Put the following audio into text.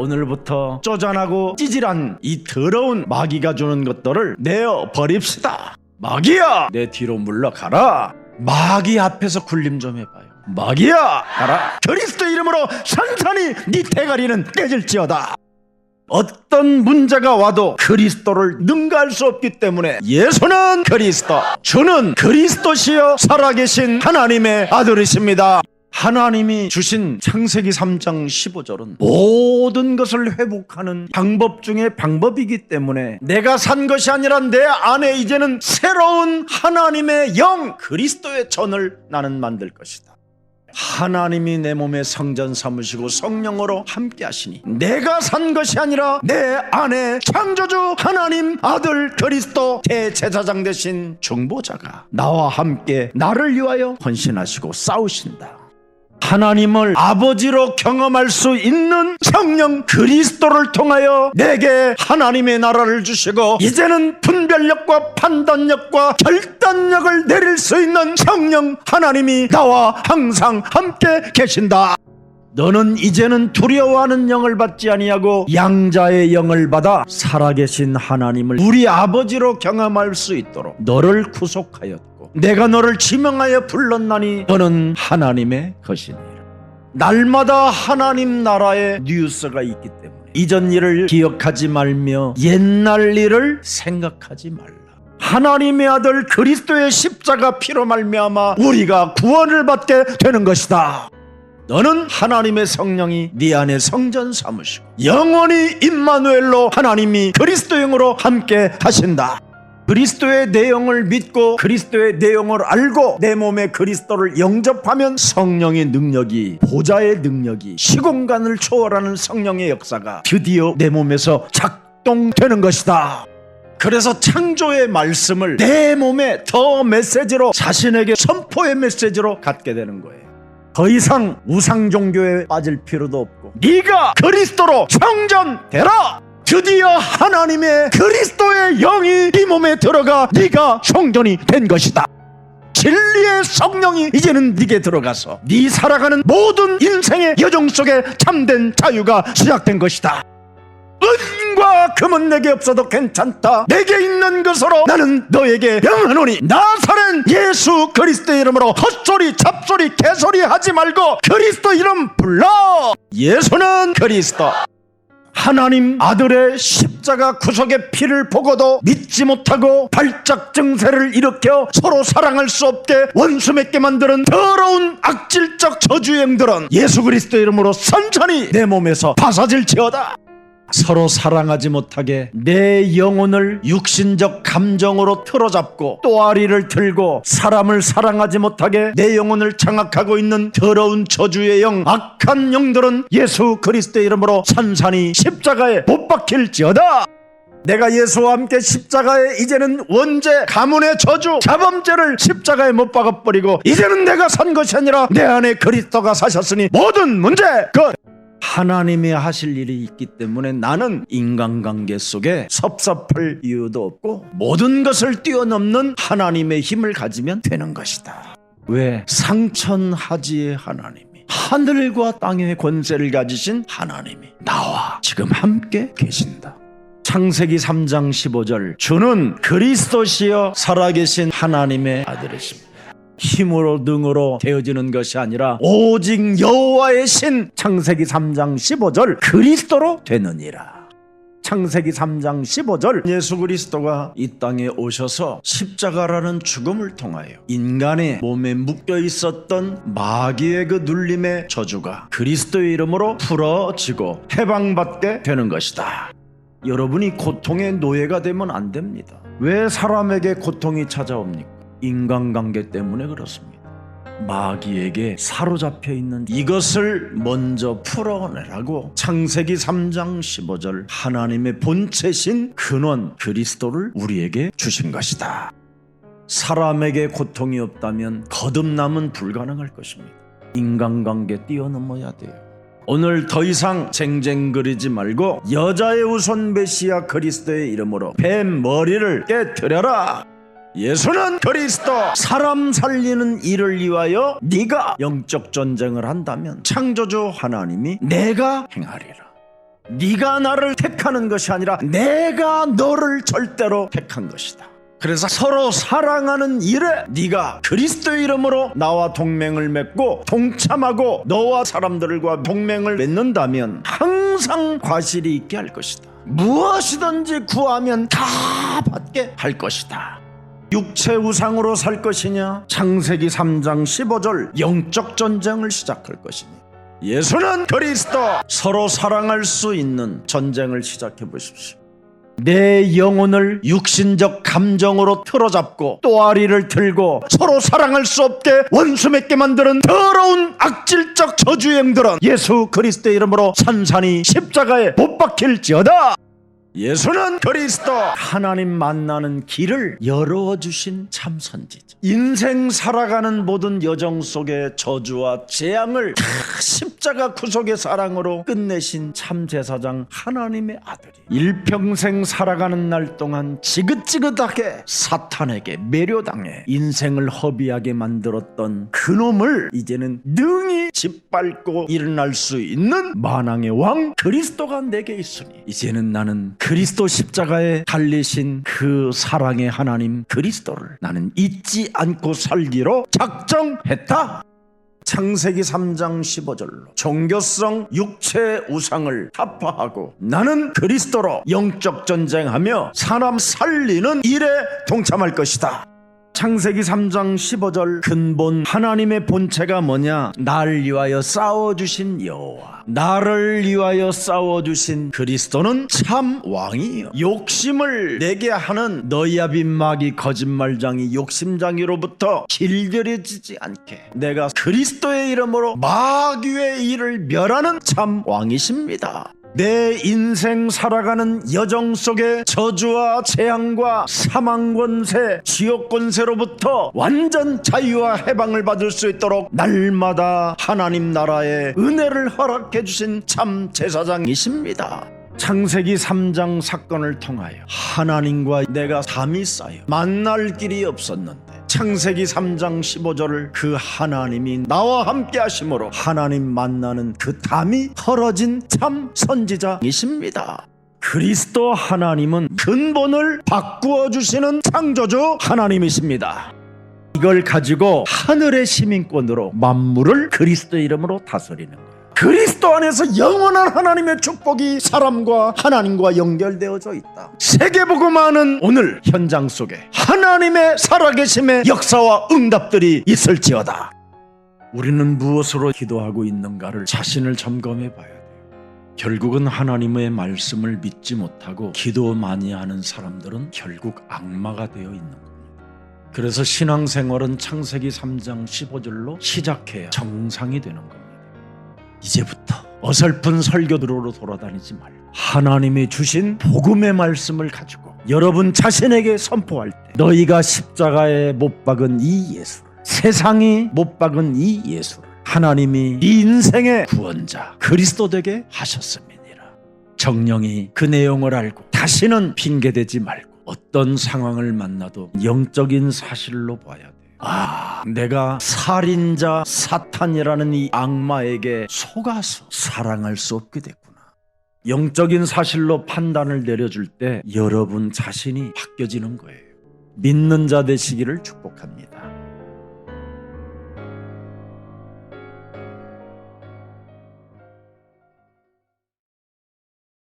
오늘부터 쪼잔하고 찌질한 이 더러운 마귀가 주는 것들을 내어 버립시다. 마귀야, 내 뒤로 물러가라. 마귀 앞에서 군림 좀 해봐요. 마귀야, 가라. 그리스도 이름으로 산산히 네 대가리는 깨질지어다. 어떤 문제가 와도 그리스도를 능가할 수 없기 때문에 예수는 그리스도, 주는 그리스도시여 살아계신 하나님의 아들이십니다. 하나님이 주신 창세기 3장 15절은 모든 것을 회복하는 방법 중에 방법이기 때문에 내가 산 것이 아니라 내 안에 이제는 새로운 하나님의 영 그리스도의 전을 나는 만들 것이다. 하나님이 내 몸에 성전 삼으시고 성령으로 함께 하시니 내가 산 것이 아니라 내 안에 창조주 하나님 아들 그리스도 대제사장 되신 중보자가 나와 함께 나를 위하여 헌신하시고 싸우신다. 하나님을 아버지로 경험할 수 있는 성령 그리스도를 통하여 내게 하나님의 나라를 주시고 이제는 분별력과 판단력과 결단력을 내릴 수 있는 성령 하나님이 나와 항상 함께 계신다. 너는 이제는 두려워하는 영을 받지 아니하고 양자의 영을 받아 살아계신 하나님을 우리 아버지로 경험할 수 있도록 너를 구속하였고 내가 너를 지명하여 불렀나니 너는 하나님의 것이니라. 날마다 하나님 나라의 뉴스가 있기 때문에 이전 일을 기억하지 말며 옛날 일을 생각하지 말라. 하나님의 아들 그리스도의 십자가 피로 말미암아 우리가 구원을 받게 되는 것이다. 너는 하나님의 성령이 네 안에 성전 삼으시고 영원히 임마누엘로 하나님이 그리스도 영으로 함께 하신다. 그리스도의 내용을 믿고 그리스도의 내용을 알고 내 몸에 그리스도를 영접하면 성령의 능력이 보좌의 능력이 시공간을 초월하는 성령의 역사가 드디어 내 몸에서 작동되는 것이다. 그래서 창조의 말씀을 내 몸에 더 메시지로 자신에게 선포의 메시지로 갖게 되는 거예요. 더 이상 우상 종교에 빠질 필요도 없고 네가 그리스도로 성전되라 드디어 하나님의 그리스도의 영이 네 몸에 들어가 네가 성전이 된 것이다 진리의 성령이 이제는 네게 들어가서 네 살아가는 모든 인생의 여정 속에 참된 자유가 시작된 것이다 은과 금은 내게 없어도 괜찮다. 내게 있는 것으로 나는 너에게 명하노니 나사렛 예수 그리스도의 이름으로 헛소리 잡소리 개소리 하지 말고 그리스도 이름 불러. 예수는 그리스도. 하나님 아들의 십자가 구속의 피를 보고도 믿지 못하고 발작 증세를 일으켜 서로 사랑할 수 없게 원수 맺게 만드는 더러운 악질적 저주행들은 예수 그리스도 이름으로 선천히 내 몸에서 파사질지어다. 서로 사랑하지 못하게 내 영혼을 육신적 감정으로 틀어잡고 또아리를 들고 사람을 사랑하지 못하게 내 영혼을 장악하고 있는 더러운 저주의 영 악한 영들은 예수 그리스도의 이름으로 산산히 십자가에 못 박힐지어다. 내가 예수와 함께 십자가에 이제는 원죄, 가문의 저주, 자범죄를 십자가에 못 박아버리고 이제는 내가 산 것이 아니라 내 안에 그리스도가 사셨으니 모든 문제 끝 하나님이 하실 일이 있기 때문에 나는 인간관계 속에 섭섭할 이유도 없고 모든 것을 뛰어넘는 하나님의 힘을 가지면 되는 것이다. 왜? 상천하지의 하나님이 하늘과 땅의 권세를 가지신 하나님이 나와 지금 함께 계신다. 창세기 3장 15절 주는 그리스도시여 살아계신 하나님의 아들이십니다. 힘으로 능으로 되어지는 것이 아니라 오직 여호와의 신 창세기 3장 15절 그리스도로 되느니라. 창세기 3장 15절 예수 그리스도가 이 땅에 오셔서 십자가라는 죽음을 통하여 인간의 몸에 묶여 있었던 마귀의 그 눌림의 저주가 그리스도의 이름으로 풀어지고 해방받게 되는 것이다. 여러분이 고통의 노예가 되면 안 됩니다. 왜 사람에게 고통이 찾아옵니까? 인간관계 때문에 그렇습니다. 마귀에게 사로잡혀 있는 이것을 먼저 풀어내라고 창세기 3장 15절 하나님의 본체신 근원 그리스도를 우리에게 주신 것이다. 사람에게 고통이 없다면 거듭남은 불가능할 것입니다. 인간관계 뛰어넘어야 돼요. 오늘 더 이상 쟁쟁거리지 말고 여자의 우선 메시아 그리스도의 이름으로 뱀 머리를 깨뜨려라. 예수는 그리스도 사람 살리는 일을 위하여 네가 영적 전쟁을 한다면 창조주 하나님이 내가 행하리라 네가 나를 택하는 것이 아니라 내가 너를 절대로 택한 것이다. 그래서 서로 사랑하는 일에 네가 그리스도의 이름으로 나와 동맹을 맺고 동참하고 너와 사람들과 동맹을 맺는다면 항상 과실이 있게 할 것이다. 무엇이든지 구하면 다 받게 할 것이다. 육체 우상으로 살 것이냐? 창세기 3장 15절 영적 전쟁을 시작할 것이니 예수는 그리스도 서로 사랑할 수 있는 전쟁을 시작해 보십시오. 내 영혼을 육신적 감정으로 틀어잡고 또아리를 들고 서로 사랑할 수 없게 원수 맺게 만드는 더러운 악질적 저주행들은 예수 그리스도의 이름으로 산산이 십자가에 못 박힐지어다. 예수는 그리스도. 하나님 만나는 길을 열어주신 참 선지자. 인생 살아가는 모든 여정 속에 저주와 재앙을 다 십자가 구속의 사랑으로 끝내신 참 제사장 하나님의 아들이 일평생 살아가는 날 동안 지긋지긋하게 사탄에게 매료당해 인생을 허비하게 만들었던 그놈을 이제는 능히 짓밟고 일어날 수 있는 만왕의 왕 그리스도가 내게 있으니 이제는 나는 그리스도 십자가에 달리신 그 사랑의 하나님 그리스도를 나는 잊지 않고 살기로 작정했다. 창세기 3장 15절로 종교성 육체 우상을 타파하고 나는 그리스도로 영적 전쟁하며 사람 살리는 일에 동참할 것이다. 창세기 3장 15절 근본 하나님의 본체가 뭐냐? 날 위하여 싸워 주신 여호와. 나를 위하여 싸워 주신 그리스도는 참 왕이요. 욕심을 내게 하는 너희 아빈 마귀 거짓말장이 욕심장이로부터 길들여지지 않게 내가 그리스도의 이름으로 마귀의 일을 멸하는 참 왕이십니다 내 인생 살아가는 여정 속에 저주와 재앙과 사망 권세, 지옥 권세로부터 완전 자유와 해방을 받을 수 있도록 날마다 하나님 나라의 은혜를 허락해 주신 참 제사장이십니다. 창세기 3장 사건을 통하여 하나님과 내가 담이 쌓여 만날 길이 없었는데 창세기 3장 15절을 그 하나님이 나와 함께 하심으로 하나님 만나는 그 담이 헐어진 참 선지자이십니다. 그리스도 하나님은 근본을 바꾸어 주시는 창조주 하나님이십니다. 이걸 가지고 하늘의 시민권으로 만물을 그리스도 이름으로 다스리는 거예요. 그리스도 안에서 영원한 하나님의 축복이 사람과 하나님과 연결되어져 있다. 세계복음화는 오늘 현장 속에 하나님의 살아계심의 역사와 응답들이 있을지어다. 우리는 무엇으로 기도하고 있는가를 자신을 점검해 봐야 돼요. 결국은 하나님의 말씀을 믿지 못하고 기도 많이 하는 사람들은 결국 악마가 되어 있는 겁니다. 그래서 신앙생활은 창세기 3장 15절로 시작해야 정상이 되는 겁니다. 이제부터 어설픈 설교들로 돌아다니지 말고 하나님이 주신 복음의 말씀을 가지고 여러분 자신에게 선포할 때 너희가 십자가에 못 박은 이 예수를 세상이 못 박은 이 예수를 하나님이 네 인생의 구원자 그리스도 되게 하셨음이니라 정령이 그 내용을 알고 다시는 핑계대지 말고 어떤 상황을 만나도 영적인 사실로 봐야 돼요. 아, 내가 살인자 사탄이라는 이 악마에게 속아서 사랑할 수 없게 됐구나. 영적인 사실로 판단을 내려줄 때 여러분 자신이 바뀌어지는 거예요. 믿는 자 되시기를 축복합니다.